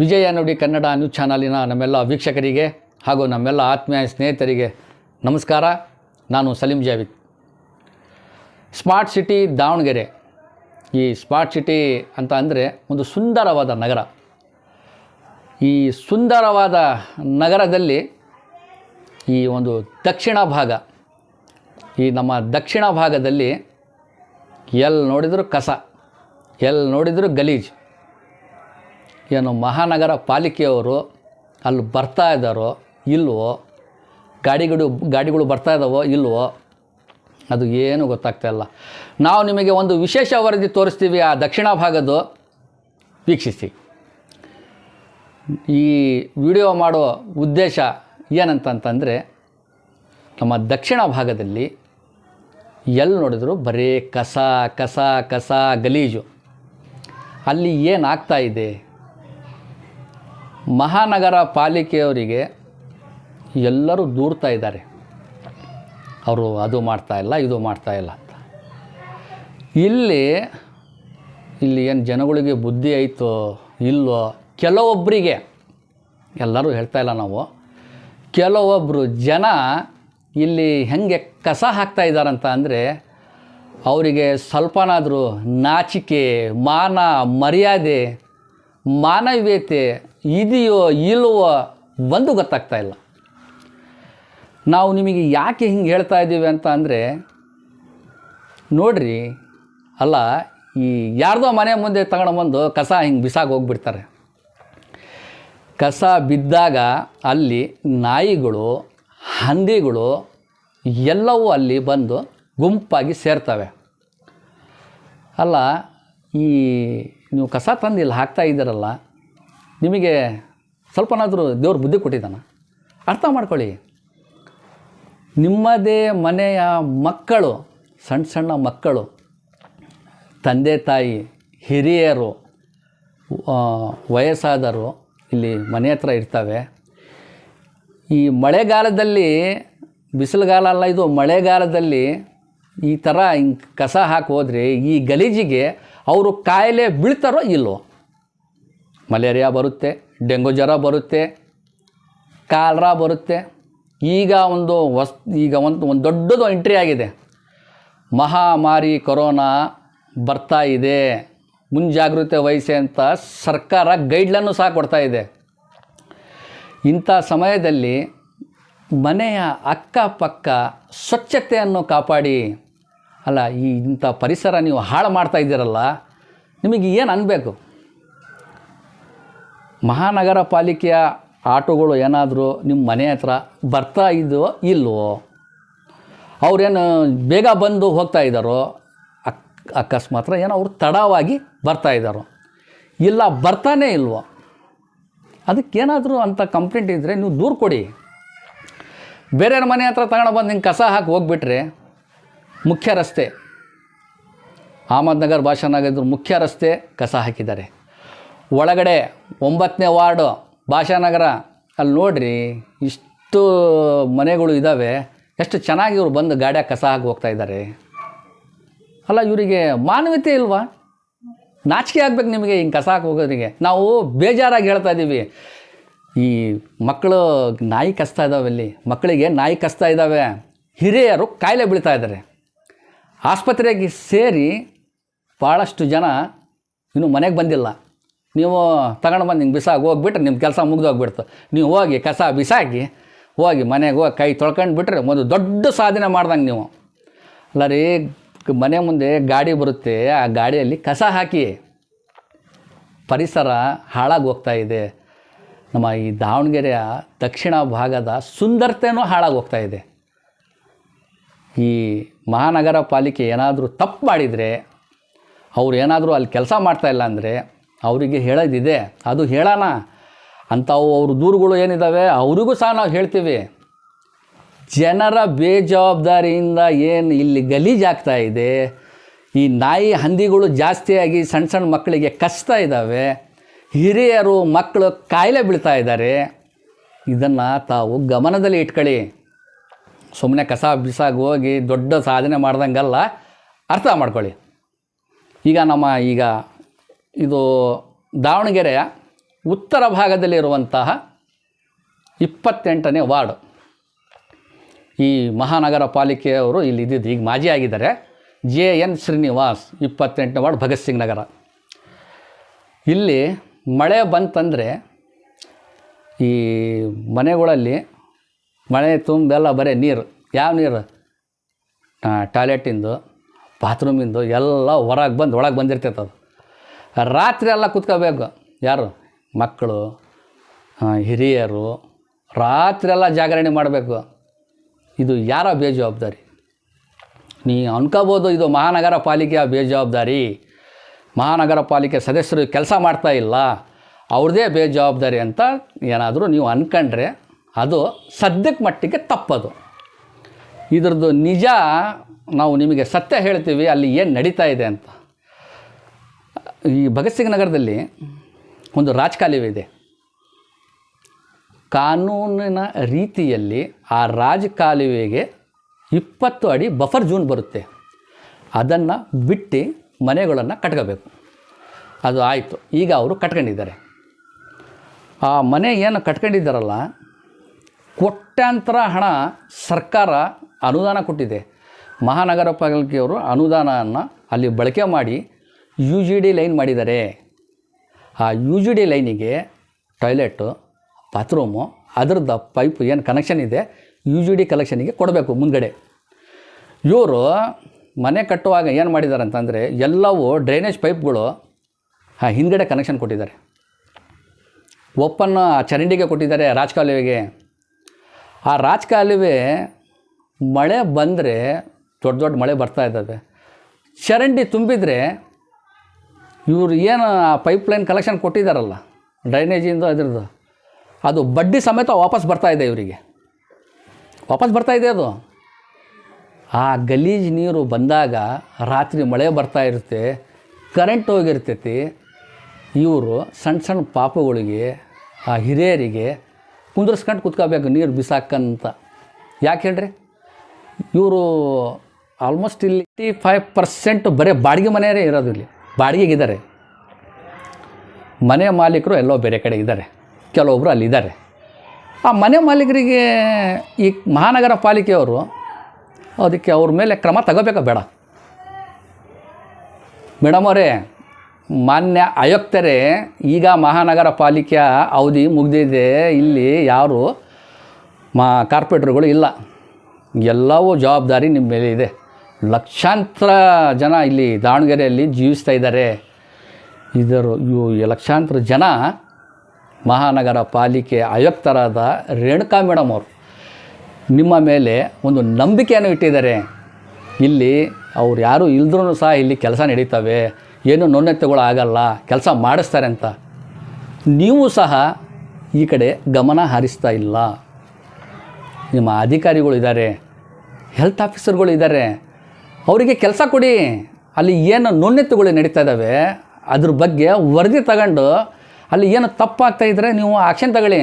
ವಿಜಯ ನುಡಿ ಕನ್ನಡ ನ್ಯೂಸ್ ಚಾನಲಿನ ನಮ್ಮೆಲ್ಲ ವೀಕ್ಷಕರಿಗೆ ಹಾಗೂ ನಮ್ಮೆಲ್ಲ ಆತ್ಮೀಯ ಸ್ನೇಹಿತರಿಗೆ ನಮಸ್ಕಾರ. ನಾನು Salim Javid. Smart city Davanagere. ಈ ಸ್ಮಾರ್ಟ್ ಸಿಟಿ ಅಂತ ಅಂದರೆ ಒಂದು ಸುಂದರವಾದ ನಗರ. ಈ ಸುಂದರವಾದ ನಗರದಲ್ಲಿ ಈ ಒಂದು ದಕ್ಷಿಣ ಭಾಗ, ಈ ನಮ್ಮ ದಕ್ಷಿಣ ಭಾಗದಲ್ಲಿ ಎಲ್ಲಿ ನೋಡಿದರೂ ಕಸ ಎಲ್ಲಿ ನೋಡಿದರೂ ಗಲೀಜು ಏನು ಮಹಾನಗರ ಪಾಲಿಕೆಯವರು ಅಲ್ಲಿ ಬರ್ತಾ ಇದ್ದಾರೋ ಇಲ್ವೋ, ಗಾಡಿಗಳು ಗಾಡಿಗಳು ಬರ್ತಾ ಇದ್ದಾವೋ ಇಲ್ವೋ, ಅದು ಏನು ಗೊತ್ತಾಗ್ತಾ ಇಲ್ಲ. ನಾವು ನಿಮಗೆ ಒಂದು ವಿಶೇಷ ವರದಿ ತೋರಿಸ್ತೀವಿ ಆ ದಕ್ಷಿಣ ಭಾಗದ್ದು. ವೀಕ್ಷಿಸಿ. ಈ ವಿಡಿಯೋ ಮಾಡೋ ಉದ್ದೇಶ ಏನಂತಂತಂದರೆ, ನಮ್ಮ ದಕ್ಷಿಣ ಭಾಗದಲ್ಲಿ ಎಲ್ಲಿ ನೋಡಿದ್ರು ಬರೀ ಕಸ ಕಸ ಕಸ, ಗಲೀಜು. ಅಲ್ಲಿ ಏನಾಗ್ತಾ ಇದೆ? ಮಹಾನಗರ ಪಾಲಿಕೆಯವರಿಗೆ ಎಲ್ಲರೂ ದೂರ್ತಾ ಇದ್ದಾರೆ. ಅವರು ಅದು ಮಾಡ್ತಾ ಇಲ್ಲ, ಇದು ಮಾಡ್ತಾ ಇಲ್ಲ ಅಂತ. ಇಲ್ಲಿ ಇಲ್ಲಿ ಏನು ಜನಗಳಿಗೆ ಬುದ್ಧಿ ಐತೋ ಇಲ್ಲೋ ಕೆಲವೊಬ್ಬರಿಗೆ ಎಲ್ಲರೂ ಹೇಳ್ತಾ ಇಲ್ಲ ನಾವು ಕೆಲವೊಬ್ಬರು ಜನ ಇಲ್ಲಿ ಹೆಂಗೆ ಕಸ ಹಾಕ್ತಾ ಇದ್ದಾರಂತ ಅಂದರೆ, ಅವರಿಗೆ ಸ್ವಲ್ಪನಾದರೂ ನಾಚಿಕೆ, ಮಾನ ಮರ್ಯಾದೆ, ಮಾನವೀಯತೆ ಇದೆಯೋ ಇಲ್ಲವೋ ಒಂದು ಗೊತ್ತಾಗ್ತಾ ಇಲ್ಲ. ನಾವು ನಿಮಗೆ ಯಾಕೆ ಹಿಂಗೆ ಹೇಳ್ತಾ ಇದ್ದೀವಿ ಅಂತ ಅಂದರೆ, ನೋಡ್ರಿ, ಅಲ್ಲ, ಈ ಯಾರ್ದೋ ಮನೆ ಮುಂದೆ ತಗೊಂಡ್ಬಂದು ಕಸ ಹಿಂಗೆ ಬಿಸಾಗಿ ಹೋಗ್ಬಿಡ್ತಾರೆ. ಕಸ ಬಿದ್ದಾಗ ಅಲ್ಲಿ ನಾಯಿಗಳು, ಹಂದಿಗಳು ಎಲ್ಲವೂ ಅಲ್ಲಿ ಬಂದು ಗುಂಪಾಗಿ ಸೇರ್ತವೆ. ಅಲ್ಲ, ಈ ನೀವು ಕಸ ತಂದು ಇಲ್ಲಿ ಹಾಕ್ತಾ ಇದ್ದೀರಲ್ಲ ನಿಮಗೆ ಸ್ವಲ್ಪನಾದರೂ ದೇವ್ರ ಬುದ್ಧಿ ಕೊಟ್ಟಿದ್ದಾನ? ಅರ್ಥ ಮಾಡ್ಕೊಳ್ಳಿ. ನಿಮ್ಮದೇ ಮನೆಯ ಮಕ್ಕಳು ಸಣ್ಣ ಸಣ್ಣ ಮಕ್ಕಳು, ತಂದೆ ತಾಯಿ, ಹಿರಿಯರು ವಯಸ್ಸಾದರು ಇಲ್ಲಿ ಮನೆ ಹತ್ರ ಇರ್ತವೆ. ಈ ಮಳೆಗಾಲದಲ್ಲಿ, ಬಿಸಿಲುಗಾಲ ಅಲ್ಲ, ಇದು ಮಳೆಗಾಲದಲ್ಲಿ ಈ ಥರ ಹಿಂಗೆ ಕಸ ಹಾಕಿ ಹೋದರೆ ಈ ಗಲೀಜಿಗೆ ಅವರು ಕಾಯಿಲೆ ಬೀಳ್ತಾರೋ ಇಲ್ವೋ ಮಲೇರಿಯಾ ಬರುತ್ತೆ, ಡೆಂಗು ಜ್ವರ ಬರುತ್ತೆ, ಕಾಲ್ರಾ ಬರುತ್ತೆ. ಈಗ ಒಂದು ಹೊಸ್ ಈಗ ಒಂದು ಒಂದು ದೊಡ್ಡದು ಎಂಟ್ರಿ ಆಗಿದೆ. ಮಹಾಮಾರಿ ಕೊರೋನಾ ಬರ್ತಾ ಇದೆ. ಮುಂಜಾಗ್ರತೆ ವಹಿಸಿ ಅಂತ ಸರ್ಕಾರ ಗೈಡ್ಲನ್ನು ಸಹ ಕೊಡ್ತಾ ಇದೆ. ಇಂಥ ಸಮಯದಲ್ಲಿ ಮನೆಯ ಅಕ್ಕಪಕ್ಕ ಸ್ವಚ್ಛತೆಯನ್ನು ಕಾಪಾಡಿ. ಅಲ್ಲ, ಈ ಇಂಥ ಪರಿಸರ ನೀವು ಹಾಳು ಮಾಡ್ತಾ ಇದ್ದೀರಲ್ಲ, ನಿಮಗೆ ಏನು ಅನ್ಬೇಕು? ಮಹಾನಗರ ಪಾಲಿಕೆಯ ಆಟೋಗಳು ಏನಾದರೂ ನಿಮ್ಮ ಮನೆ ಹತ್ರ ಬರ್ತಾ ಇದ್ದೋ ಇಲ್ವೋ? ಅವ್ರೇನು ಬೇಗ ಬಂದು ಹೋಗ್ತಾ ಇದ್ದಾರೋ? ಅಕ್ ಅಕಸ್ಮಾತ್ರ ಏನೋ ಅವ್ರು ತಡವಾಗಿ ಬರ್ತಾ ಇದ್ದಾರೋ? ಇಲ್ಲ ಬರ್ತಾನೇ ಇಲ್ವೋ? ಅದಕ್ಕೇನಾದರೂ ಅಂಥ ಕಂಪ್ಲೇಂಟ್ ಇದ್ದರೆ ನೀವು ದೂರು ಕೊಡಿ. ಬೇರೆಯವ್ರ ಮನೆ ಹತ್ರ ತಗೊಂಡು ಬಂದು ಹಿಂಗೆ ಕಸ ಹಾಕಿ ಹೋಗ್ಬಿಟ್ರೆ ಮುಖ್ಯ ರಸ್ತೆ. ಅಹಮದ್ನಗರ್ ಭಾಷಾನಗರ ಮುಖ್ಯ ರಸ್ತೆ ಕಸ ಹಾಕಿದ್ದಾರೆ. ಒಳಗಡೆ ಒಂಬತ್ತನೇ ವಾರ್ಡು ಭಾಷಾನಗರ, ಅಲ್ಲಿ ನೋಡ್ರಿ ಇಷ್ಟು ಮನೆಗಳು ಇದ್ದಾವೆ ಎಷ್ಟು ಚೆನ್ನಾಗಿ ಇವರು ಬಂದು ಗಾಡಿಯಾಗ ಕಸ ಹಾಕಿ ಹೋಗ್ತಾ ಇದ್ದಾರೆ ಅಲ್ಲ, ಇವರಿಗೆ ಮಾನವೀಯತೆ ಇಲ್ವಾ? ನಾಚಿಕೆ ಆಗ್ಬೇಕು ನಿಮಗೆ ಹಿಂಗೆ ಕಸ ಹಾಕಿ ಹೋಗೋದ್ರಿಗೆ. ನಾವು ಬೇಜಾರಾಗಿ ಹೇಳ್ತಾ ಇದ್ದೀವಿ ಈ ಮಕ್ಕಳು ನಾಯಿ ಕಸ್ತಾ ಇದ್ದಾವೆ ಇಲ್ಲಿ ಮಕ್ಕಳಿಗೆ ನಾಯಿ ಕಸ್ತಾ ಇದ್ದಾವೆ ಹಿರಿಯರು ಕಾಯಿಲೆ ಬೀಳ್ತಾ ಇದ್ದಾರೆ ಆಸ್ಪತ್ರೆಗೆ ಸೇರಿ ಭಾಳಷ್ಟು ಜನ ಇನ್ನೂ ಮನೆಗೆ ಬಂದಿಲ್ಲ. ನೀವು ತಗೊಂಡು ಬಂದು ಹಿಂಗೆ ಬಿಸಾಗಿ ಹೋಗ್ಬಿಟ್ರೆ ನಿಮ್ಮ ಕೆಲಸ ಮುಗ್ದೋಗ್ಬಿಡ್ತು. ನೀವು ಹೋಗಿ ಕಸ ಬಿಸಾಕಿ, ಹೋಗಿ ಮನೆಗೆ ಹೋಗಿ ಕೈ ತೊಳ್ಕೊಂಡು ಬಿಟ್ರೆ ಒಂದು ದೊಡ್ಡ ಸಾಧನೆ ಮಾಡ್ದಂಗೆ ನೀವು. ಅಲ್ಲ ರೀ ಮನೆ ಮುಂದೆ ಗಾಡಿ ಬರುತ್ತೆ, ಆ ಗಾಡಿಯಲ್ಲಿ ಕಸ ಹಾಕಿ ಪರಿಸರ ಹಾಳಾಗಿ ಹೋಗ್ತಾ ಇದೆ. ನಮ್ಮ ಈ ದಾವಣಗೆರೆಯ ದಕ್ಷಿಣ ಭಾಗದ ಸುಂದರತೆಯೂ ಹಾಳಾಗಿ ಹೋಗ್ತಾ ಇದೆ. ಈ ಮಹಾನಗರ ಪಾಲಿಕೆ ಏನಾದರೂ ತಪ್ಪು ಮಾಡಿದರೆ, ಅವ್ರು ಏನಾದರೂ ಅಲ್ಲಿ ಕೆಲಸ ಮಾಡ್ತಾ ಇಲ್ಲ ಅಂದರೆ ಅವರಿಗೆ ಹೇಳೋದಿದೆ. ಅದು ಹೇಳೋಣ ಅಂಥವು ಅವ್ರ ದೂರುಗಳು ಏನಿದ್ದಾವೆ ಅವರಿಗೂ ಸಹ ನಾವು ಹೇಳ್ತೀವಿ. ಜನರ ಬೇಜವಾಬ್ದಾರಿಯಿಂದ ಏನು ಇಲ್ಲಿ ಗಲೀಜಾಗ್ತಾ ಇದೆ? ಈ ನಾಯಿ ಹಂದಿಗಳು ಜಾಸ್ತಿಯಾಗಿ ಸಣ್ಣ ಸಣ್ಣ ಮಕ್ಕಳಿಗೆ ಕಷ್ಟ ಇದ್ದಾವೆ ಹಿರಿಯರು ಮಕ್ಕಳು ಕಾಯಿಲೆ ಬೀಳ್ತಾ ಇದ್ದಾರೆ. ಇದನ್ನು ತಾವು ಗಮನದಲ್ಲಿ ಇಟ್ಕೊಳ್ಳಿ. ಸುಮ್ಮನೆ ಕಸ ಬಿಸಾಗಿ ಹೋಗಿ ದೊಡ್ಡ ಸಾಧನೆ ಮಾಡ್ದಂಗಲ್ಲ. ಅರ್ಥ ಮಾಡ್ಕೊಳ್ಳಿ. ಈಗ ನಮ್ಮ ಈಗ ಇದು ದಾವಣಗೆರೆಯ ಉತ್ತರ ಭಾಗದಲ್ಲಿರುವಂತಹ ಇಪ್ಪತ್ತೆಂಟನೇ ವಾರ್ಡ್. ಈ ಮಹಾನಗರ ಪಾಲಿಕೆಯವರು ಇಲ್ಲಿ ಇದ್ದಿದ್ದು ಈಗ ಮಾಜಿ ಆಗಿದ್ದಾರೆ. ಜೆ ಎನ್ ಶ್ರೀನಿವಾಸ್ ಇಪ್ಪತ್ತೆಂಟನೇ ವಾರ್ಡ್ ಭಗತ್ ಸಿಂಗ್ ನಗರ. ಇಲ್ಲಿ ಮಳೆ ಬಂತಂದರೆ ಈ ಮನೆಗಳಲ್ಲಿ ಮಳೆ ತುಂಬೆಲ್ಲ ಬರೇ ನೀರು. ಯಾವ ನೀರು? ಟಾಯ್ಲೆಟಿಂದು, ಬಾತ್ರೂಮಿಂದು ಎಲ್ಲ ಹೊರಗೆ ಬಂದು ಒಳಗೆ ಬಂದಿರ್ತೈತೆ ಅದು. ರಾತ್ರಿ ಎಲ್ಲ ಕುತ್ಕೋಬೇಕು ಯಾರು? ಮಕ್ಕಳು ಹಿರಿಯರು, ರಾತ್ರಿ ಎಲ್ಲ ಜಾಗರಣೆ ಮಾಡಬೇಕು. ಇದು ಯಾರ ಬೇಜವಾಬ್ದಾರಿ? ನೀ ಅನ್ಕೋಬೋದು ಇದು ಮಹಾನಗರ ಪಾಲಿಕೆಯ ಬೇಜವಾಬ್ದಾರಿ. ಮಹಾನಗರ ಪಾಲಿಕೆ ಸದಸ್ಯರು ಕೆಲಸ ಮಾಡ್ತಾ ಇಲ್ಲ. ಅವ್ರದ್ದೇ ಬೇಜವಾಬ್ದಾರಿ ಅಂತ ಏನಾದರೂ ನೀವು ಅಂದ್ಕೊಂಡ್ರೆ ಅದು ಸದ್ಯಕ್ಕೆ ಮಟ್ಟಿಗೆ ತಪ್ಪದು. ಇದ್ರದ್ದು ನಿಜ ನಾವು ನಿಮಗೆ ಸತ್ಯ ಹೇಳ್ತೀವಿ, ಅಲ್ಲಿ ಏನು ನಡೀತಾ ಇದೆ ಅಂತ. ಈ ಭಗತ್ ಸಿಂಗ್ ನಗರದಲ್ಲಿ ಒಂದು ರಾಜಕಾಲುವೆ ಇದೆ. ಕಾನೂನಿನ ರೀತಿಯಲ್ಲಿ ಆ ರಾಜಕಾಲುವೆಗೆ ಇಪ್ಪತ್ತು ಅಡಿ ಬಫರ್ ಜೂನ್ ಬರುತ್ತೆ. ಅದನ್ನು ಬಿಟ್ಟು ಮನೆಗಳನ್ನು ಕಟ್ಕೋಬೇಕು. ಅದು ಆಯಿತು. ಈಗ ಅವರು ಕಟ್ಕೊಂಡಿದ್ದಾರೆ. ಆ ಮನೆ ಏನು ಕಟ್ಕೊಂಡಿದ್ದಾರಲ್ಲ, ಕೋಟ್ಯಾಂತರ ಹಣ ಸರ್ಕಾರ ಅನುದಾನ ಕೊಟ್ಟಿದೆ. ಮಹಾನಗರ ಪಾಲಿಕೆಯವರು ಅನುದಾನವನ್ನು ಅಲ್ಲಿ ಬಳಕೆ ಮಾಡಿ ಯು ಜಿ ಡಿ ಲೈನ್ ಮಾಡಿದ್ದಾರೆ. ಆ ಯು ಜಿ ಡಿ ಲೈನಿಗೆ ಟಾಯ್ಲೆಟು ಬಾತ್ರೂಮು ಅದರದ್ದು ಪೈಪ್ ಏನು ಕನೆಕ್ಷನ್ ಇದೆ ಯು ಜಿ ಡಿ ಕಲೆಕ್ಷನಿಗೆ ಕೊಡಬೇಕು ಮುಂದ್ಗಡೆ. ಇವರು ಮನೆ ಕಟ್ಟುವಾಗ ಏನು ಮಾಡಿದ್ದಾರೆ ಅಂತಂದರೆ ಎಲ್ಲವೂ ಡ್ರೈನೇಜ್ ಪೈಪ್ಗಳು ಆ, ಹಿಂದ್ಗಡೆ ಕನೆಕ್ಷನ್ ಕೊಟ್ಟಿದ್ದಾರೆ. ಓಪನ್ ಚರಂಡಿಗೆ ಕೊಟ್ಟಿದ್ದಾರೆ ರಾಜಕಾಲುವೆಗೆ. ಆ ರಾಜಕಾಲುವೆ ಮಳೆ ಬಂದರೆ ದೊಡ್ಡ ದೊಡ್ಡ ಮಳೆ ಬರ್ತಾ ಇದ್ದಾವೆ. ಚರಂಡಿ ತುಂಬಿದರೆ ಇವರು ಏನು ಆ ಪೈಪ್ಲೈನ್ ಕಲೆಕ್ಷನ್ ಕೊಟ್ಟಿದ್ದಾರಲ್ಲ ಡ್ರೈನೇಜಿಂದು ಅದ್ರದ್ದು. ಅದು ಬಡ್ಡಿ ಸಮೇತ ವಾಪಸ್ ಬರ್ತಾ ಇದೆ ಇವರಿಗೆ. ವಾಪಸ್ ಬರ್ತಾ ಇದೆ ಅದು. ಆ ಗಲೀಜು ನೀರು ಬಂದಾಗ ರಾತ್ರಿ ಮಳೆ ಬರ್ತಾ ಇರುತ್ತೆ ಕರೆಂಟ್ ಹೋಗಿರ್ತೈತಿ. ಇವರು ಸಣ್ಣ ಸಣ್ಣ ಪಾಪಗಳಿಗೆ, ಆ ಹಿರಿಯರಿಗೆ ಕುಂದರ್ಸ್ಕೊಂಡು ಕುತ್ಕೋಬೇಕು ನೀರು ಬಿಸಾಕಂತ. ಯಾಕೆ ಹೇಳ್ರಿ? ಇವರು ಆಲ್ಮೋಸ್ಟ್ ಇಲ್ಲಿ ಫೈವ್ ಪರ್ಸೆಂಟ್ ಬರೀ ಬಾಡಿಗೆ ಮನೆಯವರೇ ಇರೋದು ಇಲ್ಲಿ. ಬಾಡಿಗೆಗಿದ್ದಾರೆ. ಮನೆ ಮಾಲೀಕರು ಎಲ್ಲೋ ಬೇರೆ ಕಡೆ ಇದ್ದಾರೆ. ಕೆಲವೊಬ್ಬರು ಅಲ್ಲಿದ್ದಾರೆ. ಆ ಮನೆ ಮಾಲೀಕರಿಗೆ ಈ ಮಹಾನಗರ ಪಾಲಿಕೆಯವರು ಅದಕ್ಕೆ ಅವ್ರ ಮೇಲೆ ಕ್ರಮ ತಗೋಬೇಕಾ ಬೇಡ. ಮೇಡಮ್ ಅವರೇ, ಮಾನ್ಯ ಆಯುಕ್ತರೇ, ಈಗ ಮಹಾನಗರ ಪಾಲಿಕೆಯ ಅವಧಿ ಮುಗಿದಿದೆ. ಇಲ್ಲಿ ಯಾರು ಮಾ ಕಾರ್ಪೊರೇಟ್ರುಗಳು ಇಲ್ಲ. ಎಲ್ಲವೂ ಜವಾಬ್ದಾರಿ ನಿಮ್ಮ ಮೇಲೆ ಇದೆ. ಲಕ್ಷಾಂತರ ಜನ ಇಲ್ಲಿ ದಾವಣಗೆರೆಯಲ್ಲಿ ಜೀವಿಸ್ತಾ ಇದ್ದಾರೆ. ಇದರ ಲಕ್ಷಾಂತರ ಜನ ಮಹಾನಗರ ಪಾಲಿಕೆ ಆಯುಕ್ತರಾದ ರೇಣುಕಾ ಮೇಡಮ್ ಅವರು. ನಿಮ್ಮ ಮೇಲೆ ಒಂದು ನಂಬಿಕೆಯನ್ನು ಇಟ್ಟಿದ್ದಾರೆ. ಇಲ್ಲಿ ಅವ್ರು ಯಾರು ಇಲ್ದ್ರೂ ಸಹ ಇಲ್ಲಿ ಕೆಲಸ ನಡೀತವೆ. ಏನು ನೋನ್ನತೆಗಳು ಆಗಲ್ಲ, ಕೆಲಸ ಮಾಡಿಸ್ತಾರೆ ಅಂತ. ನೀವು ಸಹ ಈ ಕಡೆ ಗಮನ ಹರಿಸ್ತಾ ಇಲ್ಲ. ನಿಮ್ಮ ಅಧಿಕಾರಿಗಳು ಇದ್ದಾರೆ ಹೆಲ್ತ್ ಆಫೀಸರ್ಗಳು ಇದ್ದಾರೆ. ಅವರಿಗೆ ಕೆಲಸ ಕೊಡಿ. ಅಲ್ಲಿ ಏನು ನುಣ್ಣೆತ್ತುಗಳು ನಡೀತಾ ಇದ್ದಾವೆ, ಅದ್ರ ಬಗ್ಗೆ ವರದಿ ತಗೊಂಡು ಅಲ್ಲಿ ಏನು ತಪ್ಪಾಗ್ತಾ ಇದ್ದರೆ ನೀವು ಆಕ್ಷನ್ ತಗೊಳ್ಳಿ.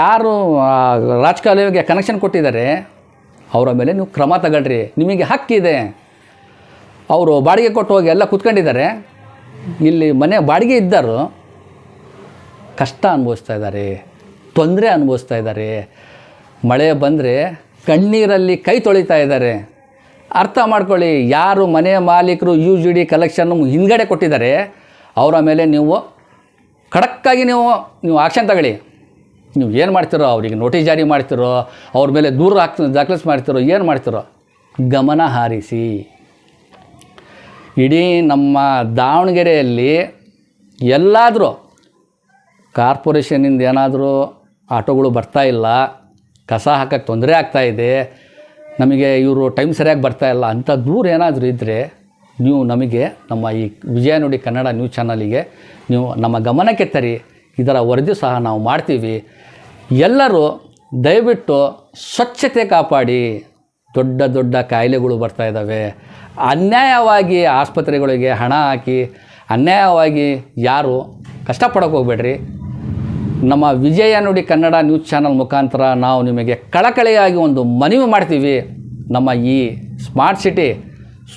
ಯಾರು ರಾಜಕಾಲುವೆಗೆ ಕನೆಕ್ಷನ್ ಕೊಟ್ಟಿದ್ದಾರೆ, ಅವರ ಮೇಲೆ ನೀವು ಕ್ರಮ ತಗೊಳ್ರಿ. ನಿಮಗೆ ಹಕ್ಕಿದೆ ಅವರು ಬಾಡಿಗೆ ಕೊಟ್ಟು ಹೋಗಿ ಎಲ್ಲ ಕೂತ್ಕೊಂಡಿದ್ದಾರೆ. ಇಲ್ಲಿ ಮನೆ ಬಾಡಿಗೆ ಇದ್ದರು. ಕಷ್ಟ ಅನುಭವಿಸ್ತಾ ಇದ್ದಾರೆ. ತೊಂದರೆ ಅನುಭವಿಸ್ತಾ ಇದ್ದಾರೆ. ಮಳೆ ಬಂದರೆ ಕಣ್ಣೀರಲ್ಲಿ ಕೈ ತೊಳಿತಾ ಇದ್ದಾರೆ. ಅರ್ಥ ಮಾಡ್ಕೊಳ್ಳಿ, ಯಾರು ಮನೆ ಮಾಲೀಕರು ಯು ಜಿ ಡಿ ಕಲೆಕ್ಷನ್ ಹಿಂದ್ಗಡೆ ಕೊಟ್ಟಿದ್ದಾರೆ, ಅವರ ಮೇಲೆ ನೀವು ಖಡಕ್ಕಾಗಿ ನೀವು ನೀವು ಆಕ್ಷನ್ ತಗೊಳ್ಳಿ. ನೀವು ಏನು ಮಾಡ್ತಿರೋ, ಅವರಿಗೆ ನೋಟಿಸ್ ಜಾರಿ ಮಾಡ್ತಿರೋ, ಅವ್ರ ಮೇಲೆ ದೂರ ಹಾಕ್ ದಾಖಲಿಸ್ ಮಾಡ್ತಿರೋ, ಏನು ಮಾಡ್ತಿರೋ? ಗಮನ ಹಾರಿಸಿ. ಇಡೀ ನಮ್ಮ ದಾವಣಗೆರೆಯಲ್ಲಿ ಎಲ್ಲಾದರೂ ಕಾರ್ಪೊರೇಷನಿಂದ ಏನಾದರೂ ಆಟೋಗಳು ಬರ್ತಾ ಇಲ್ಲ, ಕಸ ಹಾಕಕ್ಕೆ ತೊಂದರೆ ಆಗ್ತಾಯಿದೆ ನಮಗೆ ಇವರು ಟೈಮ್ ಸರಿಯಾಗಿ ಬರ್ತಾ ಇಲ್ಲ ಅಂಥ ದೂರ ಏನಾದರೂ ಇದ್ದರೆ ನೀವು ನಮಗೆ ನಮ್ಮ ಈ ವಿಜಯ ನುಡಿ ಕನ್ನಡ ನ್ಯೂಸ್ ಚಾನಲಿಗೆ ನೀವು ನಮ್ಮ ಗಮನಕ್ಕೆ ತರಿ. ಇದರ ವರದಿ ಸಹ ನಾವು ಮಾಡ್ತೀವಿ. ಎಲ್ಲರೂ ದಯವಿಟ್ಟು ಸ್ವಚ್ಛತೆ ಕಾಪಾಡಿ. ದೊಡ್ಡ ದೊಡ್ಡ ಕಾಯಿಲೆಗಳು ಬರ್ತಾ ಇದ್ದಾವೆ ಅನ್ಯಾಯವಾಗಿ ಆಸ್ಪತ್ರೆಗಳಿಗೆ ಹಣ ಹಾಕಿ, ಅನ್ಯಾಯವಾಗಿ ಯಾರು ಕಷ್ಟಪಡೋಕೆ ಹೋಗ್ಬೇಡ್ರಿ. ನಮ್ಮ ವಿಜಯ ನುಡಿ ಕನ್ನಡ ನ್ಯೂಸ್ ಚಾನಲ್ ಮುಖಾಂತರ ನಾವು ನಿಮಗೆ ಕಳಕಳಿಯಾಗಿ ಒಂದು ಮನವಿ ಮಾಡ್ತೀವಿ. ನಮ್ಮ ಈ ಸ್ಮಾರ್ಟ್ ಸಿಟಿ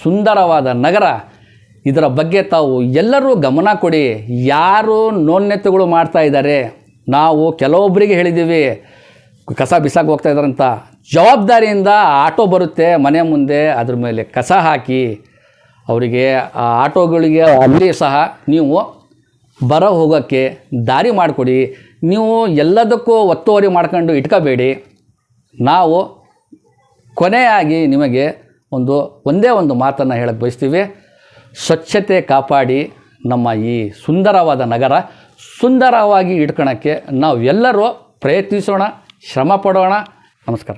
ಸುಂದರವಾದ ನಗರ, ಇದರ ಬಗ್ಗೆ ತಾವು ಎಲ್ಲರೂ ಗಮನ ಕೊಡಿ. ಯಾರು ನೋನ್ಯತೆಗಳು ಮಾಡ್ತಾ ಇದ್ದಾರೆ? ನಾವು ಕೆಲವೊಬ್ಬರಿಗೆ ಹೇಳಿದ್ದೀವಿ, ಕಸ ಬಿಸಾಕಿ ಹೋಗ್ತಾ ಇದ್ದಾರಂತ ಜವಾಬ್ದಾರಿಯಿಂದ ಆಟೋ ಬರುತ್ತೆ ಮನೆ ಮುಂದೆ, ಅದ್ರ ಮೇಲೆ ಕಸ ಹಾಕಿ. ಅವರಿಗೆ ಆ ಆಟೋಗಳಿಗೆ ಅಲ್ಲಿ ಸಹ ನೀವು ಬರ ಹೋಗೋಕ್ಕೆ ದಾರಿ ಮಾಡಿಕೊಡಿ. ನೀವು ಎಲ್ಲದಕ್ಕೂ ಒತ್ತುವರಿ ಮಾಡ್ಕೊಂಡು ಇಟ್ಕೋಬೇಡಿ. ನಾವು ಕೊನೆಯಾಗಿ ನಿಮಗೆ ಒಂದು, ಒಂದೇ ಒಂದು ಮಾತನ್ನು ಹೇಳಕ್ಕೆ ಬಯಸ್ತೀವಿ. ಸ್ವಚ್ಛತೆ ಕಾಪಾಡಿ ನಮ್ಮ ಈ ಸುಂದರವಾದ ನಗರ ಸುಂದರವಾಗಿ ಇಟ್ಕೊಳಕ್ಕೆ ನಾವೆಲ್ಲರೂ ಪ್ರಯತ್ನಿಸೋಣ, ಶ್ರಮ ಪಡೋಣ. ನಮಸ್ಕಾರ.